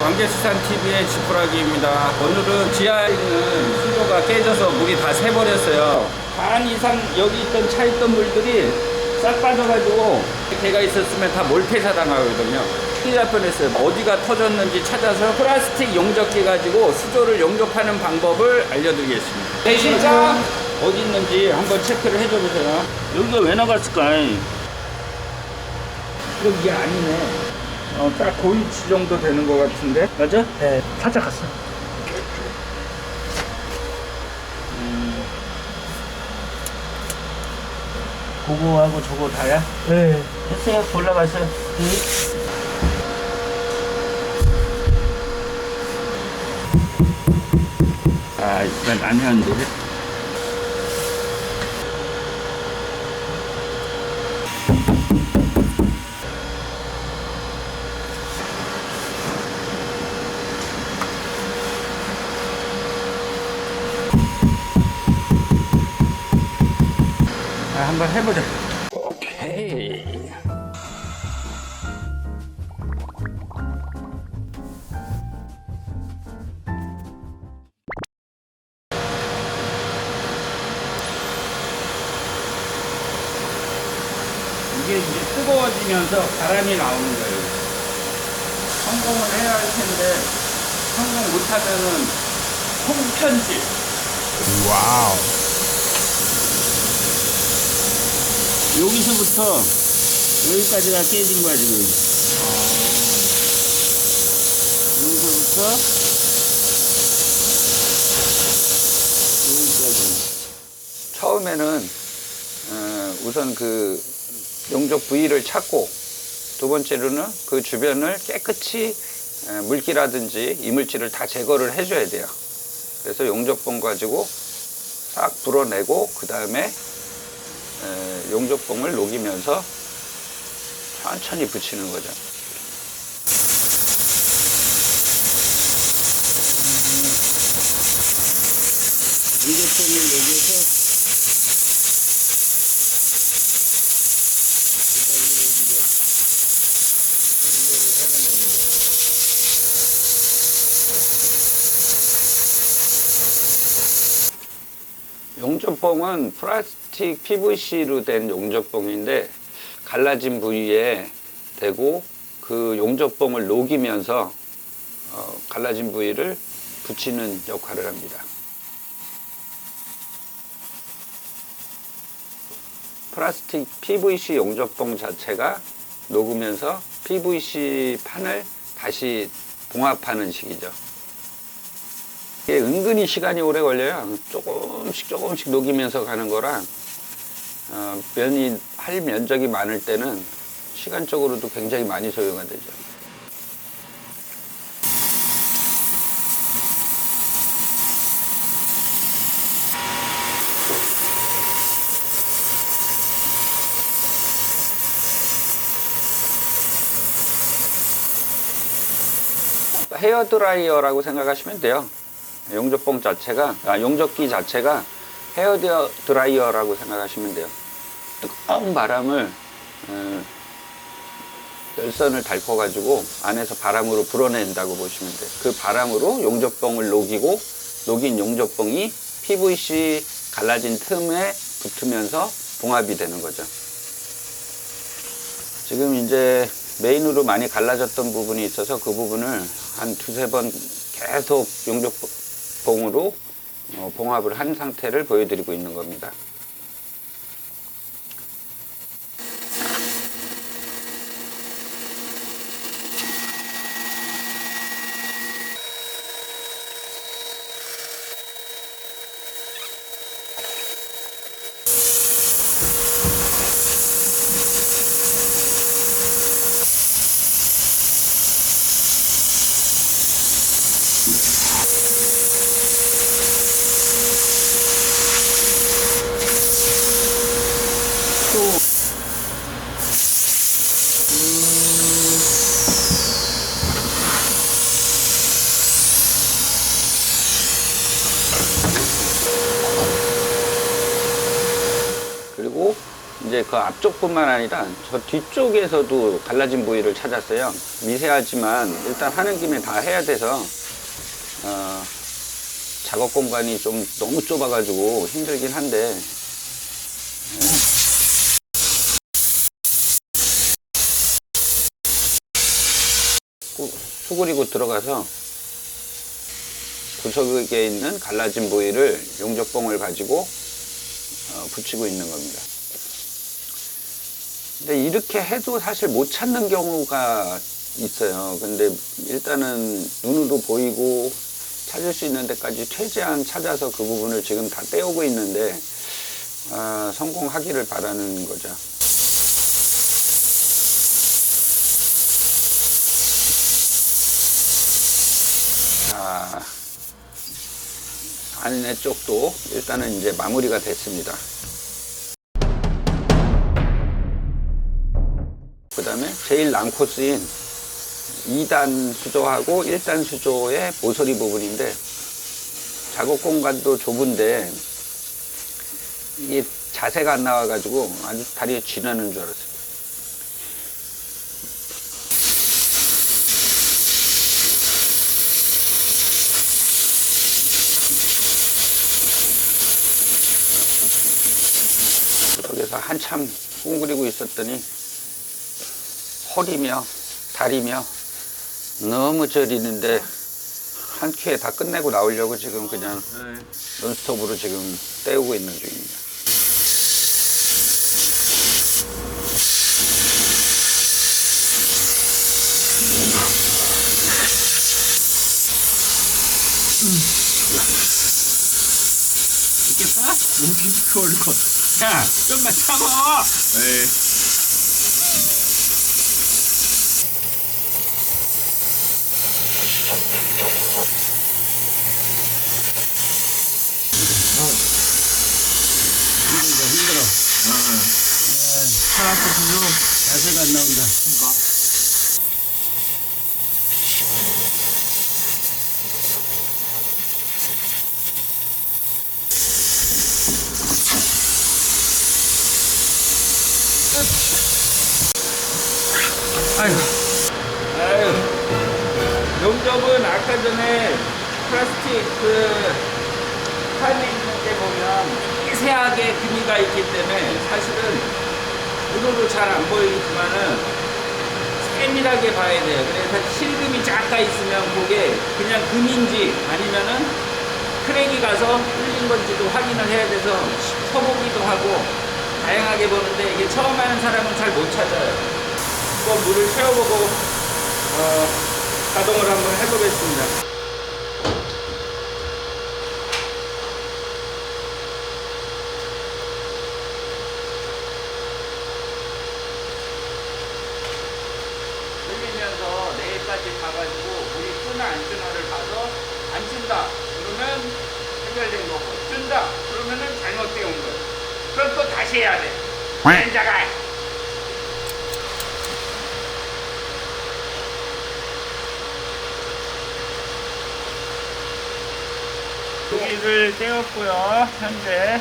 광개수산 TV의 지푸라기입니다. 오늘은 지하에 있는 수조가 깨져서 물이 다 새버렸어요. 반 이상 여기 있던 차 있던 물들이 싹 빠져가지고 개가 있었으면 다 몰폐사 당하거든요. 큰일 날 뻔했어요. 어디가 터졌는지 찾아서 플라스틱 용접기 가지고 수조를 용접하는 방법을 알려드리겠습니다. 배 실장 어디 있는지 한번 체크를 해줘 보세요. 여기가 왜 나갔을까? 여기 아니네. 어, 딱 고위치 정도 되는 것 같은데? 맞아? 네, 살짝 갔어. 그거하고 저거 다야? 네. 했어요? 올라가세요. 아, 이건 안 했는데. 한번 해보자. 오케이. 이게 이제 뜨거워지면서 바람이 나오는 거예요. 성공을 해야 할 텐데 성공 못하면은 통편집. 와우. 여기서부터 여기까지가 깨진 거야 지금. 여기서부터 여기까지. 처음에는 어, 우선 그 용접 부위를 찾고 두 번째로는 그 주변을 깨끗이 에, 물기라든지 이물질을 다 제거를 해줘야 돼요. 그래서 용접봉 가지고 싹 불어내고 그 다음에 용접봉을 녹이면서 천천히 붙이는 거죠. 용접봉을 녹여서 용접봉은 플라스 틱 PVC로 된 용접봉인데 갈라진 부위에 대고 그 용접봉을 녹이면서 어, 갈라진 부위를 붙이는 역할을 합니다. 플라스틱 PVC 용접봉 자체가 녹으면서 PVC 판을 다시 봉합하는 식이죠. 이게 은근히 시간이 오래 걸려요. 조금씩 조금씩 녹이면서 가는 거라 어, 면이 할 면적이 많을 때는 시간적으로도 굉장히 많이 소요가 되죠. 헤어 드라이어라고 생각하시면 돼요. 용접봉 자체가 아, 용접기 자체가 헤어 드라이어라고 생각하시면 돼요. 뜨거운 바람을 어, 열선을 달궈 가지고 안에서 바람으로 불어낸다고 보시면 돼요. 그 바람으로 용접봉을 녹이고 녹인 용접봉이 PVC 갈라진 틈에 붙으면서 봉합이 되는 거죠. 지금 이제 메인으로 많이 갈라졌던 부분이 있어서 그 부분을 한 두세 번 계속 용접봉으로 어, 봉합을 한 상태를 보여드리고 있는 겁니다. 이제 그 앞쪽뿐만 아니라 저 뒤쪽에서도 갈라진 부위를 찾았어요. 미세하지만 일단 하는 김에 다 해야 돼서 어, 작업 공간이 좀 너무 좁아가지고 힘들긴 한데 꾸- 수그리고 들어가서 구석에 있는 갈라진 부위를 용접봉을 가지고 어, 붙이고 있는 겁니다. 근데 이렇게 해도 사실 못 찾는 경우가 있어요. 근데 일단은 눈으로 보이고 찾을 수 있는 데까지 최대한 찾아서 그 부분을 지금 다 떼우고 있는데 아, 성공하기를 바라는 거죠. 자, 안에 쪽도 일단은 이제 마무리가 됐습니다. 그 다음에 제일 난코스인 2단 수조하고 1단 수조의 모서리 부분인데 작업 공간도 좁은데 이게 자세가 안 나와가지고 아주 다리에 쥐나는 줄 알았어요. 저기서 한참 웅그리고 있었더니 허리며 다리며 너무 저리는데 한 큐에 다 끝내고 나오려고 지금 그냥 논스톱으로 지금 때우고 있는 중입니다. 있겠어? 몸집이 걸릴 것 같아. 야, 좀만 참아! 네. 힘들어, 힘들어. 팔 아프시죠? 자세가 안 나온다. 그니까. 아유. 아유. 용접은 아까 전에 플라스틱 그 판에 있는 게 보면 미세하게 금이가 있기 때문에 사실은 눈으로 잘 안 보이지만은 세밀하게 봐야 돼요. 그래서 실금이 작가 있으면 그게 그냥 금인지 아니면은 크랙이 가서 뚫린 건지도 확인을 해야 돼서 쳐보기도 하고 다양하게 보는데 이게 처음 하는 사람은 잘 못 찾아요. 한번 물을 채워보고 어, 가동을 한번 해보겠습니다. 흘리면서 내일까지 가가지고 쓰나 안 쓰나를 봐서 안 쓴다 그러면 해결된 거고 쓴다 그러면은 온 거예요. 그럼 또 다시 해야 돼. 렌자가 여기를 떼었고요. 현재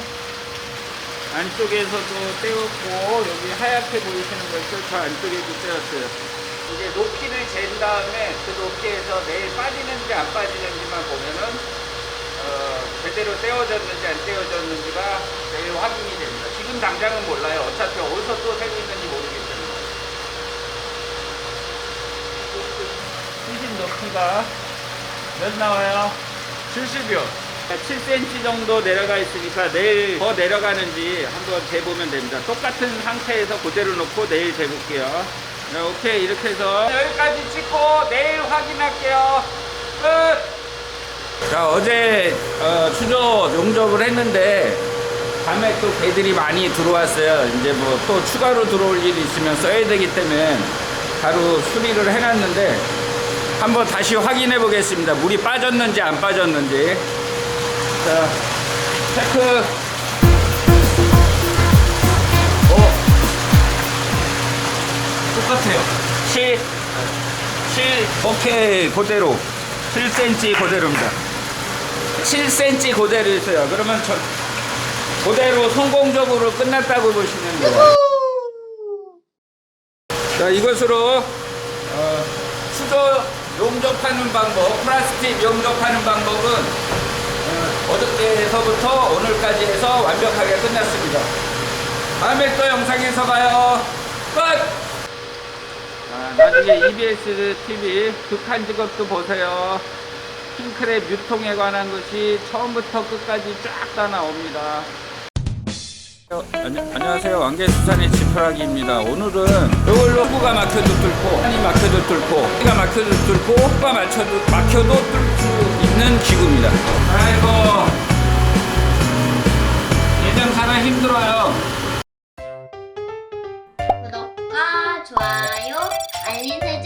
안쪽에서도 떼었고 여기 하얗게 보이시는 것도 저 안쪽에도 떼었어요. 이제 높이를 잰 다음에 그 높이에서 내일 빠지는지 안 빠지는지만 보면은 어, 제대로 떼어졌는지 안 떼어졌는지가 내일 확인이 됩니다. 지금 당장은 몰라요. 어차피 어디서 또 새고 있는지 모르기 때문에. 시신 높이가 몇 나와요? 70이요. 7cm 정도 내려가 있으니까 내일 더 내려가는지 한번 재보면 됩니다. 똑같은 상태에서 그대로 놓고 내일 재볼게요. 네, 오케이 이렇게 해서 여기까지 찍고 내일 확인할게요. 끝! 자 어제 어, 추조 용접을 했는데 밤에 또 개들이 많이 들어왔어요. 이제 뭐 또 추가로 들어올 일이 있으면 써야 되기 때문에 바로 수리를 해놨는데 한번 다시 확인해 보겠습니다. 물이 빠졌는지 안 빠졌는지. 자, 체크. 똑같아요. 7, 7, 오케이, 그대로. 7cm 그대로입니다. 7cm 그대로 있어요. 그러면 저, 그대로 성공적으로 끝났다고 보시면 돼요. 자 이것으로 어, 수조 용접하는 방법, 플라스틱 용접하는 방법은 어, 어저께서부터 오늘까지 해서 완벽하게 끝났습니다. 다음에 또 영상에서 봐요. 끝! 아, 나중에 EBS TV 극한 직업도 보세요. 핑크의 뮤통에 관한 것이 처음부터 끝까지 쫙 다 나옵니다. 어, 안녕, 안녕하세요. 왕계수산의 지푸라기입니다. 오늘은 이걸로 후가 막혀도 뚫고, 한이 막혀도 뚫고, 피가 막혀도 뚫고, 후가 막혀도, 막혀도 뚫고 있는 기구입니다. 아이고. 예전 사나 힘들어요. 구독과 좋아요. Nhìn